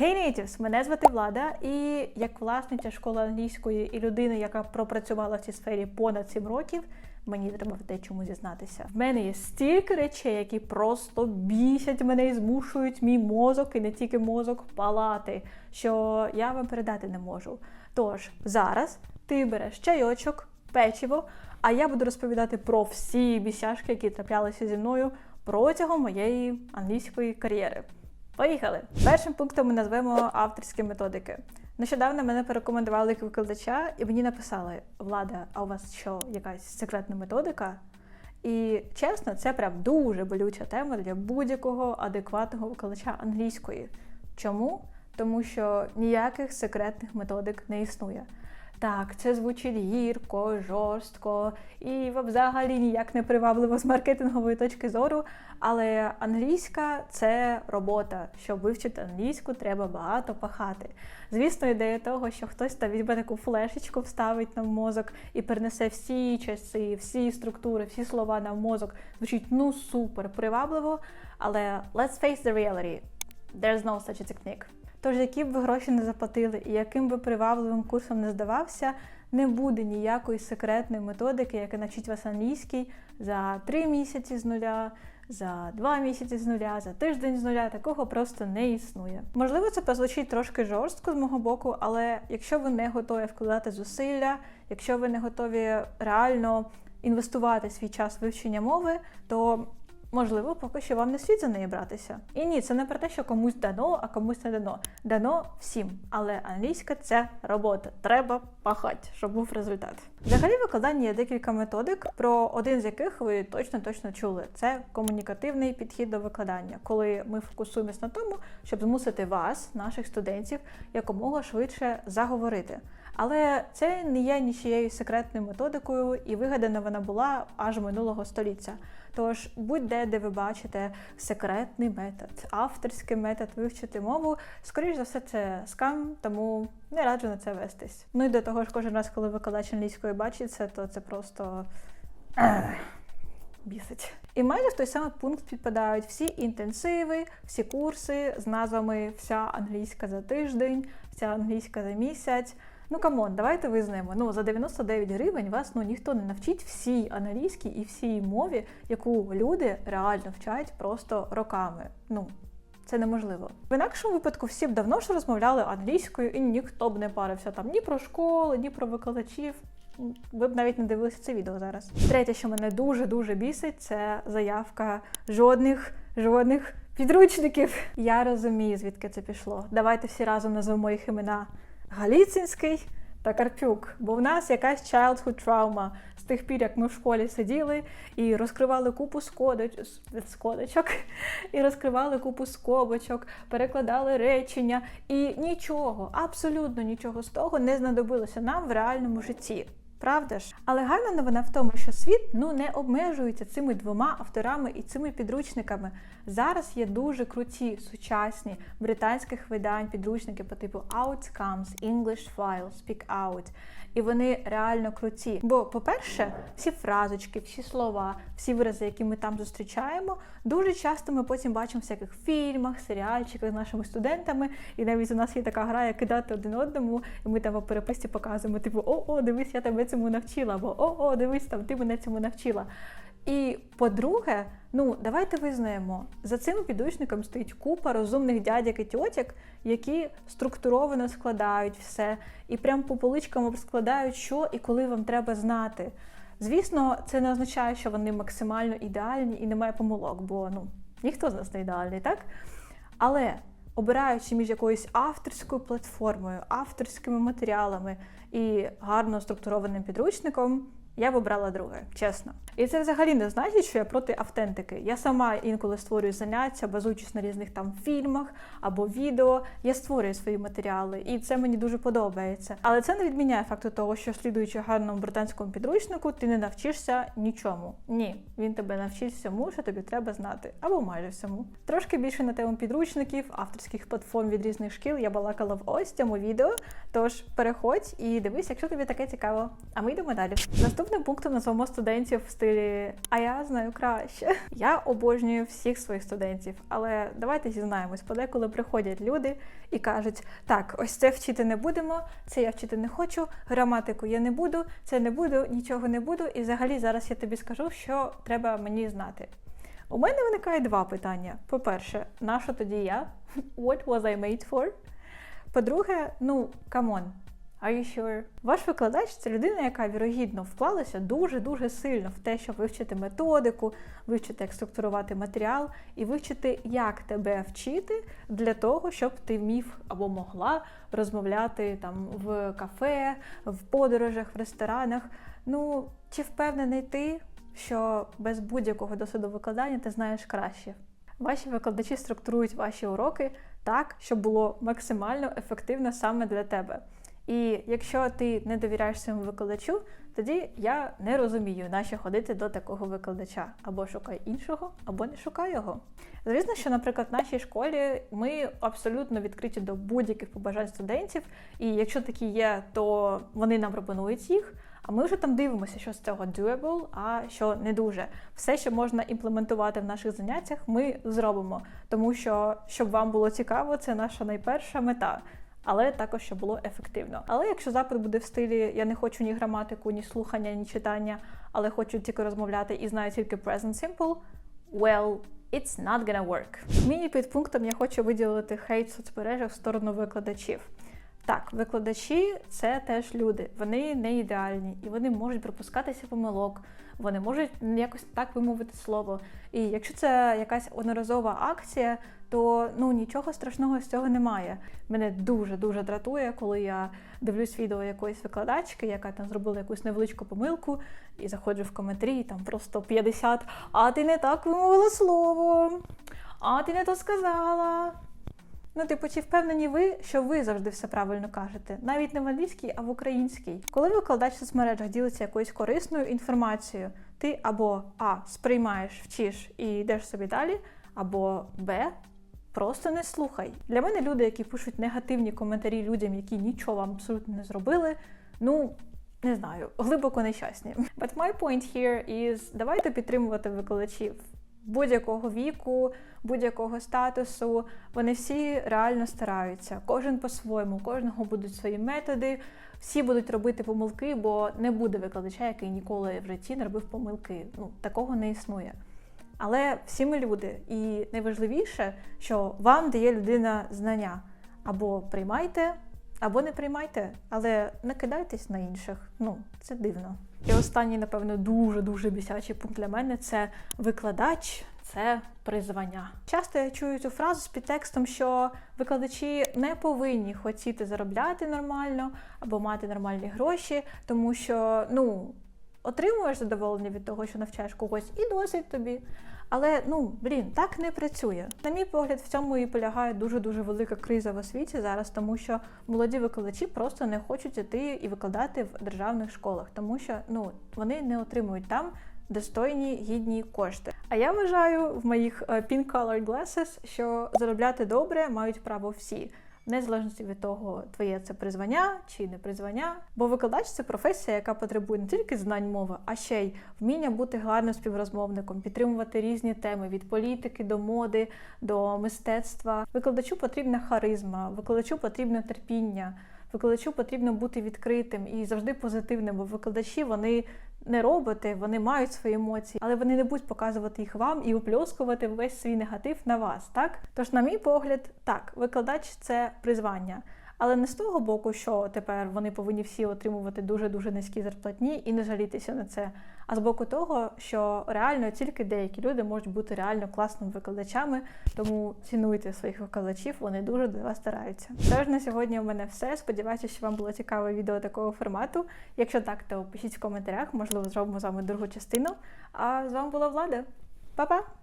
Hey Natives! Мене звати Влада, і як власниця школи англійської і людина, яка пропрацювала в цій сфері понад 7 років, мені треба в дечому зізнатися. В мене є стільки речей, які просто бісять мене і змушують мій мозок, і не тільки мозок, палати, що я вам передати не можу. Тож зараз ти береш чайочок, печиво, а я буду розповідати про всі бісяшки, які траплялися зі мною протягом моєї англійської кар'єри. Поїхали! Першим пунктом ми назвемо авторські методики. Нещодавно мене порекомендували як викладача, і мені написали: Влада, а у вас що, якась секретна методика? І чесно, це прям дуже болюча тема для будь-якого адекватного викладача англійської. Чому? Тому що ніяких секретних методик не існує. Так, це звучить гірко, жорстко і взагалі ніяк не привабливо з маркетингової точки зору. Але англійська це робота. Щоб вивчити англійську, треба багато пахати. Звісно, ідея того, що хтось там візьме таку флешечку, вставить на мозок і перенесе всі часи, всі структури, всі слова на мозок, звучить ну супер привабливо. Але let's face the reality, there's no such a technique. Тож, які б ви гроші не заплатили і яким би привабливим курсом не здавався, не буде ніякої секретної методики, яка навчить вас англійській за три місяці з нуля, за два місяці з нуля, за тиждень з нуля. Такого просто не існує. Можливо, це прозвучить трошки жорстко з мого боку, але якщо ви не готові вкладати зусилля, якщо ви не готові реально інвестувати свій час в вивчення мови, то Можливо, поки що вам не слід за неї братися. І ні, це не про те, що комусь дано, а комусь не дано. Дано всім. Але англійська це робота. Треба пахати, щоб був результат. Взагалі, в викладанні є декілька методик, про один з яких ви точно точно чули. Це комунікативний підхід до викладання, коли ми фокусуємось на тому, щоб змусити вас, наших студентів, якомога швидше заговорити. Але це не є нічією секретною методикою, і вигадана вона була аж минулого століття. Тож будь-де, де ви бачите секретний метод, авторський метод вивчити мову, скоріш за все, це скам, тому не раджу на це вестись. Ну і до того ж, кожен раз, коли викладач англійської бачить це, то це просто бісить. І майже в той самий пункт підпадають всі інтенсиви, всі курси з назвами Вся англійська за тиждень, вся англійська за місяць. Ну камон, давайте визнаємо. Ну за 99 гривень вас ну ніхто не навчить всій англійській і всій мові, яку люди реально вчать просто роками. Ну це неможливо. В інакшому випадку всі б давно ж розмовляли англійською, і ніхто б не парився там ні про школи, ні про викладачів. Ви б навіть не дивилися це відео зараз. Третє, що мене дуже дуже бісить, це заявка жодних жодних підручників. Я розумію, звідки це пішло. Давайте всі разом назвемо їх імена. Галіцинський та Карпюк, бо в нас якась childhood trauma з тих пір, як ми в школі сиділи і розкривали купу скодоч... скодочок, і розкривали купу скобочок, перекладали речення, і нічого, абсолютно нічого з того не знадобилося нам в реальному житті. Правда ж? Але гарна новина в тому, що світ ну не обмежується цими двома авторами і цими підручниками. Зараз є дуже круті сучасні британських видань підручники по типу Outcomes, English File, Speak Out. І вони реально круті. Бо, по-перше, всі фразочки, всі слова, всі вирази, які ми там зустрічаємо, дуже часто ми потім бачимо в всяких фільмах, серіальчиках з нашими студентами. І навіть у нас є така гра, як кидати один одному, і ми там по переписці показуємо, типу, о, о, дивись, я тебе цьому навчила, або о, о, дивись, там ти мене цьому навчила. І по-друге, ну давайте визнаємо, за цим підручником стоїть купа розумних дядяк і тьотяк, які структуровано складають все і прям по поличкам розкладають, що і коли вам треба знати. Звісно, це не означає, що вони максимально ідеальні і немає помилок, бо ну ніхто з нас не ідеальний, так? Але обираючи між якоюсь авторською платформою, авторськими матеріалами і гарно структурованим підручником. Я б обрала друге, чесно. І це взагалі не значить, що я проти автентики. Я сама інколи створюю заняття, базуючись на різних там фільмах або відео. Я створюю свої матеріали, і це мені дуже подобається. Але це не відміняє факту того, що слідуючи гарному британському підручнику, ти не навчишся нічому. Ні, він тебе навчить всьому, що тобі треба знати, або майже всьому. Трошки більше на тему підручників, авторських платформ від різних шкіл я балакала в ось цьому відео. Тож переходь і дивись, якщо тобі таке цікаво. А ми йдемо далі. Наступним пунктом назвемо студентів в стилі А я знаю краще. Я обожнюю всіх своїх студентів, але давайте зізнаємось, подеколи приходять люди і кажуть: так, ось це вчити не будемо, це я вчити не хочу, граматику я не буду, це не буду, нічого не буду. І взагалі зараз я тобі скажу, що треба мені знати. У мене виникає два питання. По-перше, на що тоді я? What was I made for? По-друге, ну, камон, Are you sure? Ваш викладач це людина, яка вірогідно вклалася дуже-дуже сильно в те, щоб вивчити методику, вивчити, як структурувати матеріал і вивчити, як тебе вчити для того, щоб ти вмів або могла розмовляти там в кафе, в подорожах, в ресторанах. Ну, чи впевнений ти, що без будь-якого досвіду викладання ти знаєш краще? Ваші викладачі структурують ваші уроки так, щоб було максимально ефективно саме для тебе. І якщо ти не довіряєш своєму викладачу, тоді я не розумію, нащо ходити до такого викладача. Або шукай іншого, або не шукай його. Звісно, що, наприклад, в нашій школі ми абсолютно відкриті до будь-яких побажань студентів, і якщо такі є, то вони нам пропонують їх. А ми вже там дивимося, що з цього doable, а що не дуже. Все, що можна імплементувати в наших заняттях, ми зробимо, тому що щоб вам було цікаво, це наша найперша мета але також щоб було ефективно. Але якщо запит буде в стилі Я не хочу ні граматику, ні слухання, ні читання, але хочу тільки розмовляти і знаю тільки present simple, well, it's not gonna work. Міні підпунктом я хочу виділити хейт в соцмережах в сторону викладачів. Так, викладачі це теж люди, вони не ідеальні і вони можуть пропускатися помилок, вони можуть якось так вимовити слово. І якщо це якась одноразова акція, то ну нічого страшного з цього немає. Мене дуже дуже дратує, коли я дивлюсь відео якоїсь викладачки, яка там зробила якусь невеличку помилку, і заходжу в коментарі, і там просто 50, а ти не так вимовила слово, а ти не то сказала. Ну, типу, чи впевнені ви, що ви завжди все правильно кажете, навіть не в англійській, а в українській. Коли викладач в соцмережах ділиться якоюсь корисною інформацією, ти або А сприймаєш, вчиш і йдеш собі далі, або Б. Просто не слухай. Для мене люди, які пишуть негативні коментарі людям, які нічого вам абсолютно не зробили, ну не знаю, глибоко нещасні. But my point here is, давайте підтримувати викладачів будь-якого віку, будь-якого статусу. Вони всі реально стараються. Кожен по-своєму, кожного будуть свої методи. Всі будуть робити помилки, бо не буде викладача, який ніколи в житті не робив помилки. Ну такого не існує. Але всі ми люди, і найважливіше, що вам дає людина знання. Або приймайте, або не приймайте, але не кидайтесь на інших. Ну, це дивно. І останній, напевно, дуже-дуже бісячий пункт для мене це викладач, це призвання. Часто я чую цю фразу з підтекстом, що викладачі не повинні хотіти заробляти нормально або мати нормальні гроші, тому що ну отримуєш задоволення від того, що навчаєш когось, і досить тобі. Але ну блін, так не працює. На мій погляд, в цьому і полягає дуже дуже велика криза в освіті зараз, тому що молоді викладачі просто не хочуть іти і викладати в державних школах, тому що ну вони не отримують там. Достойні гідні кошти. А я вважаю в моїх е, pink colored glasses, що заробляти добре мають право всі незалежності від того, твоє це призвання чи не призвання. Бо викладач це професія, яка потребує не тільки знань мови, а ще й вміння бути гарним співрозмовником, підтримувати різні теми від політики до моди, до мистецтва. Викладачу потрібна харизма, викладачу потрібне терпіння. Викладачу потрібно бути відкритим і завжди позитивним, бо викладачі вони не роботи, вони мають свої емоції, але вони не будуть показувати їх вам і упльоскувати весь свій негатив на вас. Так, тож, на мій погляд, так, викладач це призвання. Але не з того боку, що тепер вони повинні всі отримувати дуже-дуже низькі зарплатні і не жалітися на це. А з боку того, що реально тільки деякі люди можуть бути реально класними викладачами, тому цінуйте своїх викладачів, вони дуже до вас стараються. Тож на сьогодні у мене все. Сподіваюся, що вам було цікаве відео такого формату. Якщо так, то пишіть в коментарях, можливо, зробимо з вами другу частину. А з вами була влада. Па-па!